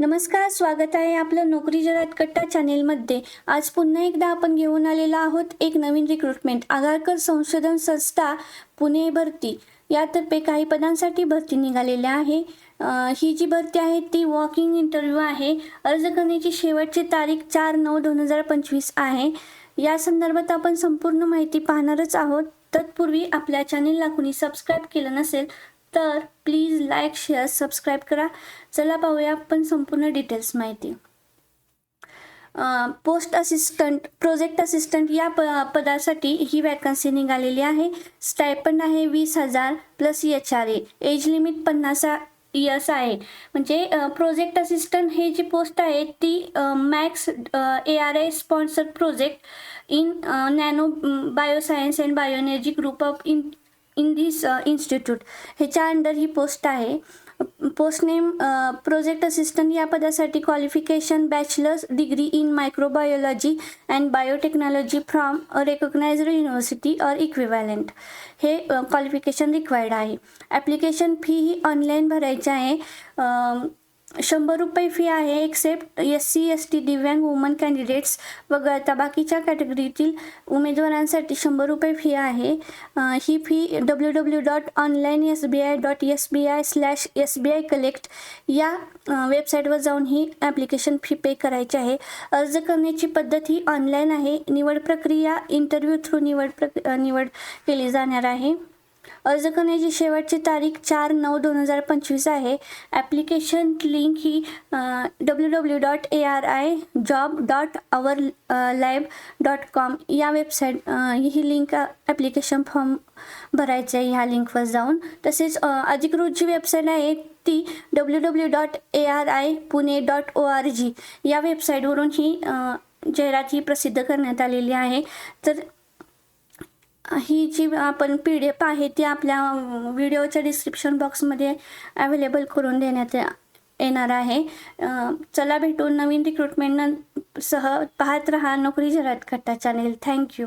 नमस्कार स्वागत आहे आपलं नोकरी जरात कट्टा चॅनेलमध्ये आज पुन्हा एकदा आपण घेऊन आलेलो आहोत एक नवीन रिक्रुटमेंट आगारकर संशोधन संस्था पुणे भरती. यातर्फे काही पदांसाठी भरती निघालेली आहे. ही जी भरती आहे ती वॉकिंग इंटरव्ह्यू आहे. अर्ज करण्याची शेवटची तारीख चार नऊ दोन हजार पंचवीस आहे. या संदर्भात आपण संपूर्ण माहिती पाहणारच आहोत. तत्पूर्वी आपल्या चॅनेलला कुणी सबस्क्राईब केलं नसेल तर प्लीज लाईक शेअर सबस्क्राईब करा. चला पाहूया आपण संपूर्ण डिटेल्स माहिती. पोस्ट असिस्टंट प्रोजेक्ट असिस्टंट या प पदासाठी ही वॅकन्सी निघालेली आहे. स्टायपंड आहे वीस हजार plus H R A age limit पन्नास इयर्स आहे. म्हणजे प्रोजेक्ट असिस्टंट हे जी पोस्ट आहे ती MACS A R I sponsored project in nano bioscience and bioenergy group of in in this institute. ह्याच्या अंडर ही पोस्ट आहे. पोस्ट नेम प्रोजेक्ट असिस्टंट या पदासाठी qualification bachelor's degree in microbiology and biotechnology from a recognised university or equivalent. हे qualification required आहे. Application fee ही online भरायची आहे. शंभर रुपये फी आहे. Except S C S T दिव्यांग वुमन कॅन्डिडेट्स वगळता बाकीच्या कॅटेगरीतील उमेदवारांसाठी शंभर रुपये फी आहे. ही fee W W dot online S B I dot S B I slash S B I collect या वेबसाईटवर जाऊन ही ॲप्लिकेशन फी पे करायची आहे. अर्ज करण्याची पद्धत ही ऑनलाईन आहे. निवड प्रक्रिया इंटरव्ह्यू थ्रू निवड प्रक निवड केली जाणार आहे. अर्ज करण्याची शेवटची तारीख चार नऊ दोन हजार पंचवीस आहे. Application link he W W dot A R I job dot our live dot com या वेबसाईट ही लिंक ॲप्लिकेशन फॉर्म भरायचं आहे ह्या लिंकवर जाऊन. तसेच अधिकृत जी वेबसाईट आहे ती W W dot A R I Pune dot O R G या वेबसाईटवरून ही जाहिरात ही प्रसिद्ध करण्यात आलेली आहे. तर ही जी आपण पी डी एफ आहे ती आपल्या व्हिडिओच्या डिस्क्रिप्शन बॉक्समध्ये अवेलेबल करून देण्यात येणार आहे. चला भेटू नवीन रिक्रुटमेंट सह पाहत रहा नोकरी जरात खट्टा चॅनेल थँक्यू